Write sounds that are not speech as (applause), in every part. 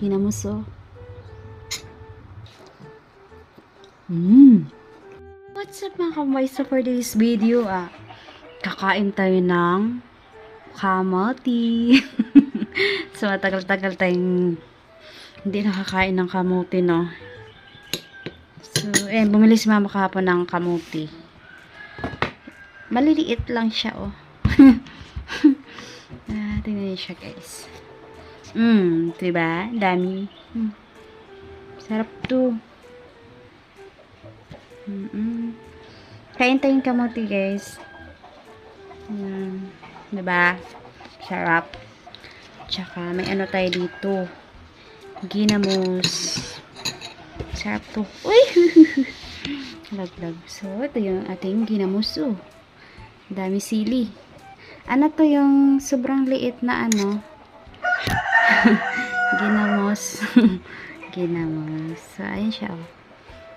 Kinamuso. Mmm. What's up mga kamay? So for this video, ah, kakain tayo ng kamote. (laughs) so matagal-tagal tayong hindi nakakain ng kamote, no? So, eh, bumili si mama kahapon ng kamote. Maliliit lang siya, oh. (laughs) ah, tingnan niyo siya, guys. Mmm, diba? Dami. Mm. Sarap to. Mm-mm. Kain tayong kamote, guys. Ayan. Diba? Sarap. Tsaka, may ano tayo dito. Ginamos. Sarap to. Uy! (laughs) Laglag. So, ito yung ating ginamos, oh. Dami sili. Ano to yung sobrang liit na ano? (laughs) ginamos. (laughs) ginamos. So, ayun siya, oh.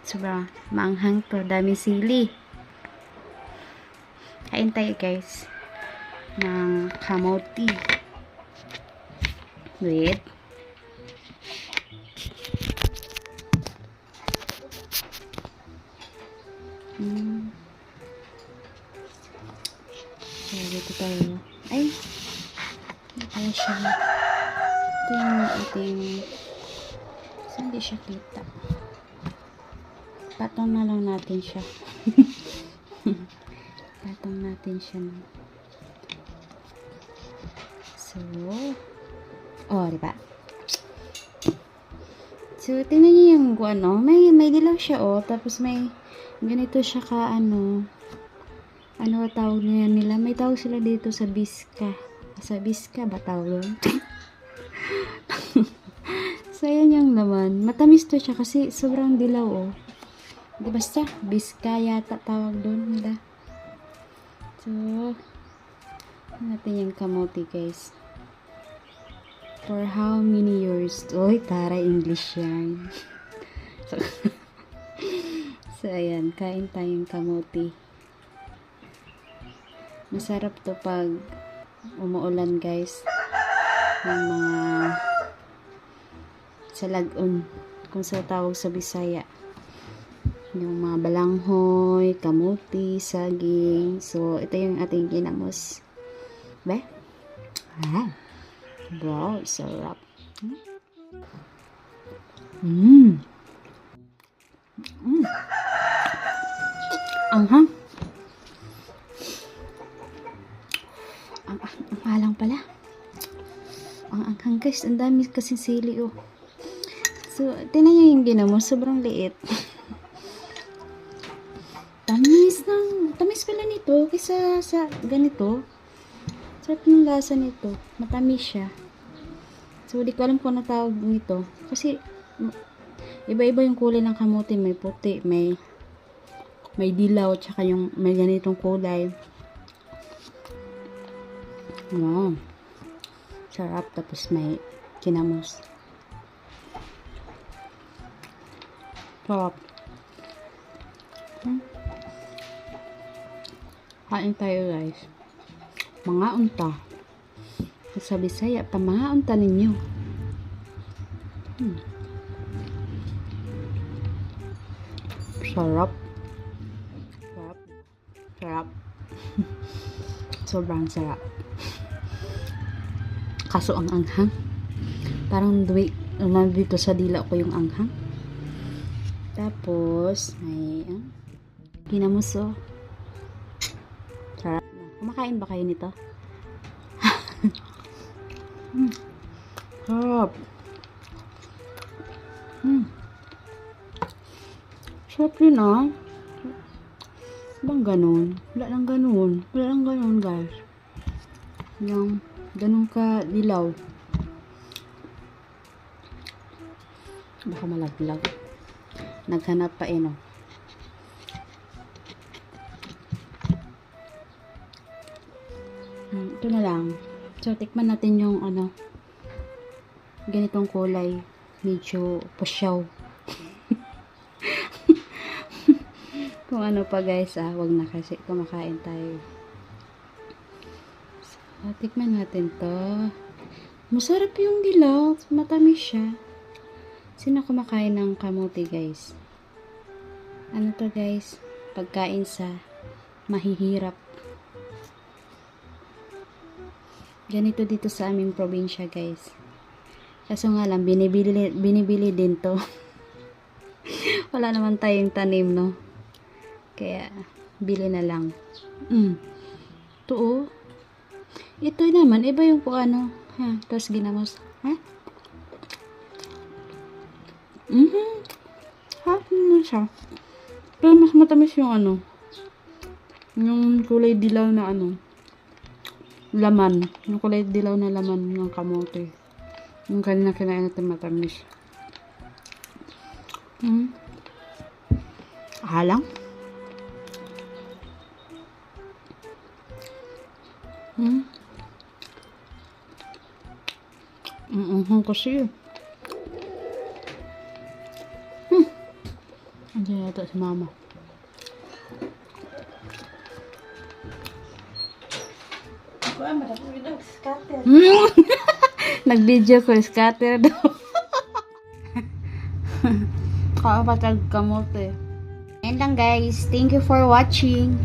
Sobrang maanghang to. Dami sili. Kain tayo, guys. Ng kamote. Wait. Hmm. So, dito tayo. Ay! Tayo siya. Ito yung ating... Saan di siya kita? Patong na lang natin siya. (laughs) Patong natin siya. na. So, oh, di ba? So, tingnan niyo yung ano. May, may dilaw siya, oh. Tapos may ganito siya ka, ano. Ano tawag niya nila? May tawag sila dito sa biska. Sa biska ba tawag? (laughs) so, ayan yung laman. Matamis to siya kasi sobrang dilaw, oh. Di basta, biska yata tawag doon nila. So, natin yung kamote, guys. For how many years? Oy, tara, English yan. (laughs) so, (laughs) so, ayan, kain tayong kamote. Masarap to pag umuulan, guys. Yung mga sa lagon, kung sa tawag sa Bisaya. Yung mga balanghoy, kamuti, saging. So, ito yung ating kinamos. Be? Ah. Wow, sarap. Mmm. Mmm. Anghang. Ang, ang, ang halang pala. Ang anghang guys, ang dami kasing sili oh. So, tinan niyo yung ginamo, sobrang liit. (laughs) tamis ng, tamis pala nito kaysa sa ganito. Sarap ng lasa nito. Matamis siya. So, di ko alam kung ano tawag nito. Kasi, iba-iba yung kulay ng kamote. May puti, may may dilaw, tsaka yung may ganitong kulay. Wow. Sarap. Tapos may kinamos. Sarap. Hmm. Kain tayo guys. Mga unta. Sa Bisaya, pa mga unta ninyo. Hmm. Sarap. Sarap. Sarap. (laughs) Sobrang sarap. Kaso ang anghang. Parang duwi, nandito sa dila ko yung anghang. Tapos, may, ah, kinamuso. Sarap. Kumakain ba kayo nito? mm. (laughs) Sarap. Mm. Sarap yun ah. Bang ganun? Wala lang ganun. Wala lang ganun guys. Yung ganun ka dilaw. Baka malaglag. Naghanap pa eh no. Hmm, ito na lang. So, tikman natin yung ano, ganitong kulay. Medyo pasyaw. (laughs) Kung ano pa guys, ah, wag na kasi kumakain tayo. So, tikman natin to. Masarap yung dilaw. Matamis siya. Sino kumakain ng kamote, guys? Ano to, guys? Pagkain sa mahihirap. Ganito dito sa aming probinsya, guys. Kaso nga lang, binibili, binibili din to. (laughs) Wala naman tayong tanim, no? Kaya, bili na lang. Mm. Oh. Ito naman, iba yung kung ano. Ha? Tapos ginamos. Ha? Mhm. Hot na siya. Pero mas matamis yung ano. Yung kulay dilaw na ano. Laman. Yung kulay dilaw na laman ng kamote. Yung kanina kinain natin matamis. Hmm. Alang. Hmm. Mm-mm, kasi yun. Andiyan yata si mama. Hmm. (laughs) Nag-video ko, scatter daw. (laughs) Kapatag kamote. Yan lang guys. Thank you for watching.